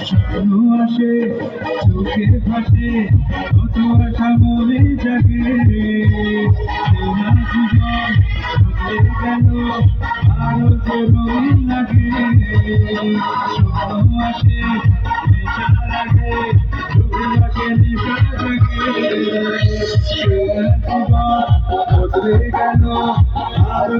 স্বপ্ন আসে চোখে ভাসে কত আশা মনে জাগে জীবন গেল আরও যে রঙিন লাগে স্বপ্ন আসে নেশা লাগে চোখে ভাসে নেশা জাগে জীবন বদলে গেল আরও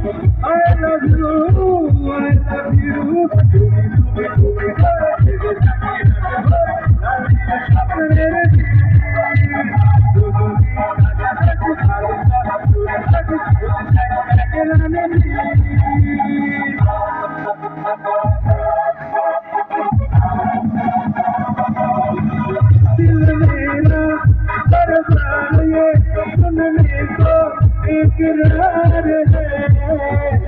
I love you, I love you. Thank you. इकरार है